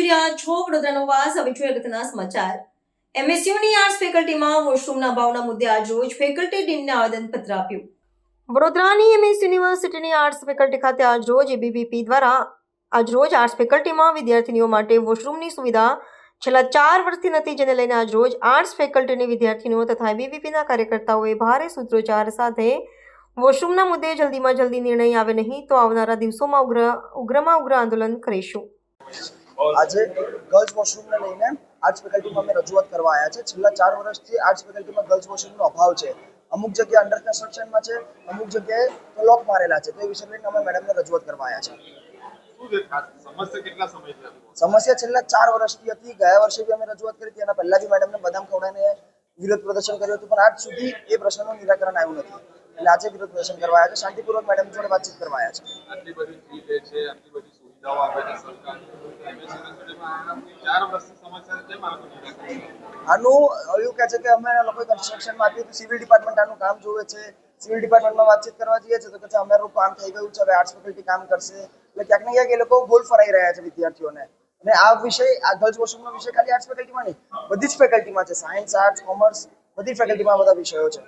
રહ્યા છો વડોદરાનો વાસ. હવે જોઈએ અગત્યના સમાચાર. એમએસયુની આર્ટ્સ ફેકલ્ટીમાં વોશરૂમના ભાવના મુદ્દે આજરોજ ફેકલ્ટી ડીનને આવેદનપત્ર આપ્યું. વડોદરાની એમએસ યુનિવર્સિટીની આર્ટ્સ ફેકલ્ટી ખાતે આજરોજ એબીવીપી દ્વારા આજરોજ આર્ટ્સ ફેકલ્ટીમાં વિદ્યાર્થીનીઓ માટે વોશરૂમની સુવિધા છેલ્લા ચાર વર્ષથી નથી, જેને લઈને આજરોજ આર્ટ્સ ફેકલ્ટીની વિદ્યાર્થીનીઓ તથા એબીવીપીના કાર્યકર્તાઓએ ભારે સૂત્રોચ્ચાર સાથે વોશરૂમના મુદ્દે જલ્દીમાં જલ્દી નિર્ણય આવે નહીં તો આવનારા દિવસોમાં ઉગ્ર, ઉગ્રમાં ઉગ્ર આંદોલન કરીશું. આજે ગર્લ્સ વોશરૂમને લઈને આર્ટ્સ ફેકલ્ટીમાં અમે રજૂઆત કરવા આવ્યા છે. છેલ્લા ચાર વર્ષથી આર્ટ્સ ફેકલ્ટીમાં ગર્લ્સ વોશરૂમનો અભાવ છે. અમુક જગ્યાએ અંડર કન્સ્ટ્રક્શનમાં છે અમુક જગ્યાએ લોક મારેલા છે. તો એ વિષય લઈને અમે મેડમને રજૂઆત કરવા આવ્યા છે. સમસ્યા છેલ્લા ચાર વર્ષથી હતી. ગયા વર્ષે બી અમે રજૂઆત કરી હતી. એના પહેલા બી મેડમને બદામ ખવડાવીને વિરોધ પ્રદર્શન કર્યું હતું. પણ આજ સુધી એ પ્રશ્નનું નિરાકરણ આવ્યું નથી. એટલે આજે વિરોધ પ્રદર્શન કરવા આવ્યા છે. શાંતિપૂર્વક મેડમ જોડે વાતચીત કરવા આવ્યા છે. આટલી બધી છે આટલી બધી આનું એવું કહે છે કે અમે લોકો કન્સ્ટ્રક્શનમાં સિવિલ ડિપાર્ટમેન્ટ આનું કામ જોવે છે. સિવિલ ડિપાર્ટમેન્ટમાં વાતચીત કરવા જઈએ છે તો કે અમારું કામ થઈ ગયું છે આર્ટ્સ ફેકલ્ટી કામ કરશે. એટલે ક્યાંક ને ક્યાંક એ લોકો ગોલ ફરાઈ રહ્યા છે વિદ્યાર્થીઓને. અને આ વિષય, આ ગર્લ્સ વિષય ખાલી આર્ટ્સ ફેકલ્ટીમાં નહીં, બધી જ ફેકલ્ટીમાં છે. સાયન્સ આર્ટ્સ કોમર્સ બધી ફેકલ્ટીમાં બધા વિષયો છે.